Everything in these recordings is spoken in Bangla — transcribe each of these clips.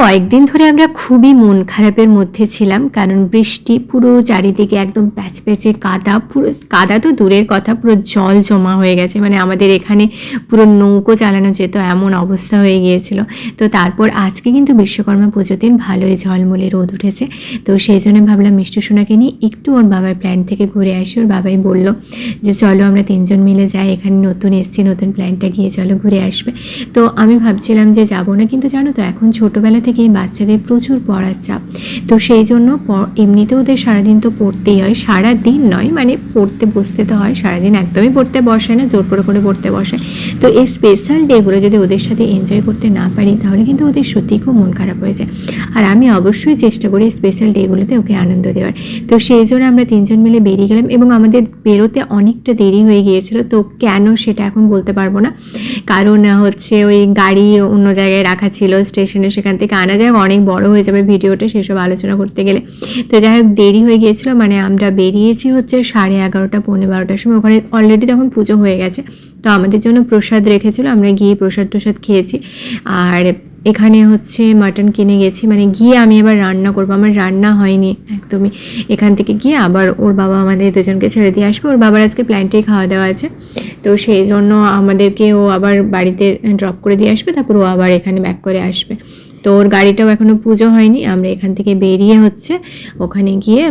কয়েকদিন ধরে আমরা খুবই মন খারাপের মধ্যে ছিলাম, কারণ বৃষ্টি পুরো চারিদিকে একদম প্যাচ প্যাচে কাদা, পুরো কাদা তো দূরের কথা, পুরো জল জমা হয়ে গেছে। মানে আমাদের এখানে পুরো নৌকো চালানো যেত, এমন অবস্থা হয়ে গিয়েছিল। তো তারপর আজকে কিন্তু বিশ্বকর্মা পুজোর দিন ভালোই ঝলমলে রোদ উঠেছে। তো সেই জন্য ভাবলাম মিষ্টি সোনাকে নিয়ে একটু ওর বাবার প্ল্যান থেকে ঘুরে আসি। ওর বাবাই বলল যে, চলো আমরা তিনজন মিলে যাই, এখানে নতুন এসছি, নতুন প্ল্যানটা গিয়ে চলো ঘুরে আসবে। তো আমি ভাবছিলাম যে, যাব না কিন্তু জানো তো, এখন ছোটোবেলা থেকে বাচ্চাদের প্রচুর পড়ার চাপ। তো সেই জন্য এমনিতে ওদের সারাদিন তো পড়তেই হয়। সারা দিন নয় মানে পড়তে বসতে তো হয়। সারাদিন একদমই পড়তে বসে না, জোর করে করে পড়তে বসে তো এই স্পেশাল ডেগুলো যদি ওদের সাথে এনজয় করতে না পারি, তাহলে কিন্তু ওদের সত্যিই খুব মন খারাপ হয়ে যায়। আর আমি অবশ্যই চেষ্টা করি স্পেশাল ডেগুলোতে ওকে আনন্দ দেওয়ার। তো সেই জন্য আমরা তিনজন মিলে বেরিয়ে গেলাম এবং আমাদের বেরোতে অনেকটা দেরি হয়ে গিয়েছিল। তো কেন সেটা এখন বলতে পারব না। কারণ, হচ্ছে ওই গাড়ি অন্য জায়গায় রাখা ছিল স্টেশনে সেখান থেকে আনা যায় অনেক বড় হয়ে যাবে ভিডিওটা সেসব আলোচনা করতে গেলে। তো যাই হোক দেরি হয়ে গিয়েছিল মানে আমরা বেরিয়েছি হচ্ছে সাড়ে এগারোটা, পৌনে বারোটার সময়। ওখানে অলরেডি তখন পুজো হয়ে গেছে। তো আমাদের জন্য প্রসাদ রেখেছিল, আমরা গিয়ে প্রসাদ টসাদ খেয়েছি। আর এখানে হচ্ছে মাটন কিনে গেছি মানে গিয়ে আমি আবার রান্না করব। আমার রান্না হয়নি একদমই। এখান থেকে গিয়ে আবার ওর বাবা আমাদের দুজনকে ছেড়ে দিয়ে আসবে। ওর বাবার আজকে প্ল্যানটাই খাওয়া দাওয়া আছে। তো সেই জন্য আমাদেরকে ও আবার বাড়িতে ড্রপ করে দিয়ে আসবে, তারপর ও আবার এখানে ব্যাক করে আসবে। তো ওর গাড়িটাও এখনও পুজো হয়নি, আমরা এখান থেকে বেরিয়ে হচ্ছে, ওখানে গিয়ে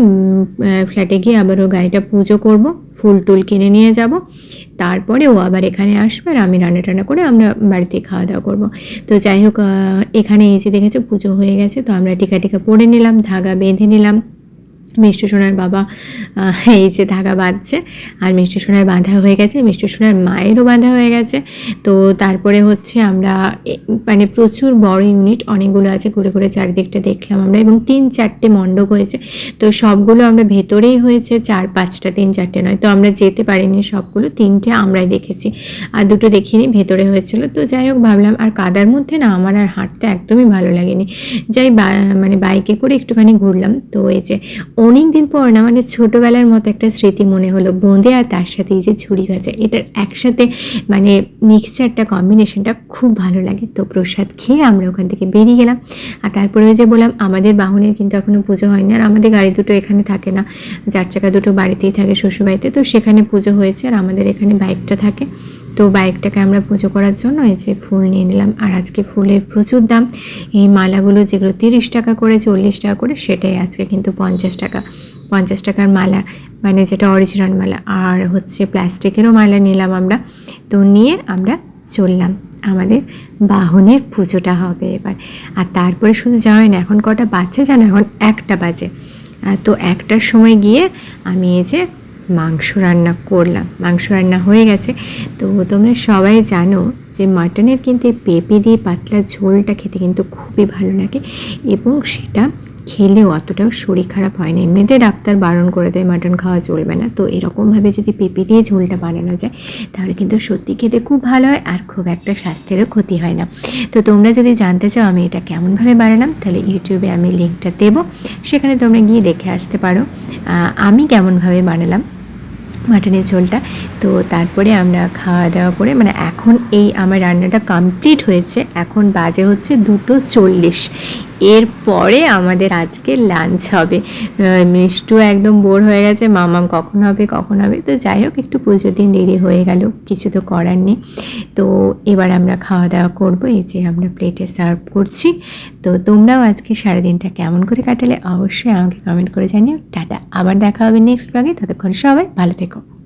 ফ্ল্যাটে গিয়ে আবার ওর গাড়িটা পুজো করব, ফুল টুল কিনে নিয়ে যাব, তারপরে ও আবার এখানে আসবে আর আমি রান্না টান্না করে আমরা বাড়িতে খাওয়া দাওয়া করব। তো যাই হোক এখানে এসে দেখেছ পুজো হয়ে গেছে, তো আমরা টিকা টিকা পরে নিলাম, ধাগা বেঁধে নিলাম। মিষ্টি সোনার বাবা এই যে ধাগা বাঁধছে। আর মিষ্টি সোনার বাঁধা হয়ে গেছে, মিষ্টি সোনার মায়েরও বাঁধা হয়ে গেছে। তো তারপরে হচ্ছে আমরা মানে প্রচুর বড় ইউনিট অনেকগুলো আছে, ঘুরে ঘুরে চারিদিকটা দেখলাম আমরা। এবং তিন চারটে মণ্ডপ হয়েছে। তো সবগুলো আমরা ভেতরেই হয়েছে, চার পাঁচটা, তিন চারটে নয়। তো আমরা যেতে পারিনি সবগুলো, তিনটে আমরাই দেখেছি। আর দুটো দেখিনি, ভেতরে হয়েছিল। তো যাই হোক, ভাবলাম আর কাদার মধ্যে না, আমার আর হাঁটতে একদমই ভালো লাগেনি। যাই মানে বাইকে করে একটুখানি ঘুরলাম। তো এই যে অনেক দিন পর না মানে ছোটোবেলার মতো একটা স্মৃতি মনে হলো। বোঁদে আর তার সাথে এই যে ঝুড়ি ভাজা, এটার একসাথে মানে মিক্সচারটা কম্বিনেশনটা খুব ভালো লাগে। তো প্রসাদ খেয়ে আমরা ওখান থেকে বেরিয়ে গেলাম। আর তারপরে ওই যে বললাম, আমাদের বাহনের কিন্তু এখনও পুজো হয়নি। আর আমাদের গাড়ি দুটো এখানে থাকে না। চার চাকা দুটো বাড়িতেই থাকে শ্বশুরবাড়িতে। তো সেখানে পুজো হয়েছে আর আমাদের এখানে বাইকটা থাকে। তো বাইকটাকে আমরা পুজো করার জন্য এই যে ফুল নিয়ে নিলাম। আর আজকে ফুলের প্রচুর দাম। এই মালাগুলো যেগুলো তিরিশ টাকা করে, চল্লিশ টাকা করে, সেটাই আজকে কিন্তু পঞ্চাশ টাকা। পঞ্চাশ টাকার মালা মানে যেটা অরিজিনাল মালা। আর হচ্ছে প্লাস্টিকেরও মালা নিলাম আমরা। তো নিয়ে আমরা চললাম। আমাদের বাহনের পুজোটা হবে এবার। আর তারপরে শুধু যাওয়াই না, এখন কটা বাজছে জানো? এখন একটা বাজে। তো একটার সময় গিয়ে আমি এই যে মাংস রান্না করলাম। মাংস রান্না হয়ে গেছে। তো তোমরা সবাই জানো যে মাটনের কিন্তু এই পেঁপে দিয়ে পাতলা ঝোলটা খেতে কিন্তু খুবই ভালো লাগে। এবং সেটা খেলেও অতটাও শরীর খারাপ হয় না এমনিতে ডাক্তার বারণ করে দেয়, মাটন খাওয়া চলবে না। তো এরকমভাবে যদি পেঁপে দিয়ে ঝোলটা বানানো যায়, তাহলে কিন্তু সত্যি খেতে খুব ভালো হয় আর খুব একটা স্বাস্থ্যেরও ক্ষতি হয় না। তো তোমরা যদি জানতে চাও আমি এটা কেমনভাবে বানালাম, তাহলে ইউটিউবে আমি লিঙ্কটা দেবো। সেখানে তোমরা গিয়ে দেখে আসতে পারো আমি কেমনভাবে বানালাম মাটনের ঝোলটা। তো তারপরে আমরা খাওয়া দাওয়া করে মানে এখন এই আমার রান্নাটা কমপ্লিট হয়েছে। এখন বাজে হচ্ছে দুটো চল্লিশ। এরপরে আমাদের আজকে লাঞ্চ হবে। মিষ্টু একদম বোর হয়ে গেছে, মামাম কখন হবে কখন হবে? তো যাই হোক, একটু পুজোর দিন দেরি হয়ে গেল, কিছু তো করার নেই। তো এবার আমরা খাওয়া দাওয়া করব, এই যে আমরা প্লেটে সার্ভ করছি। তো তোমরাও আজকে সারাদিনটা কেমন করে কাটালে অবশ্যই আমাকে কমেন্ট করে জানিও। টাটা, আবার দেখা হবে নেক্সট ব্লগে ততক্ষণ সবাই ভালো থেকো।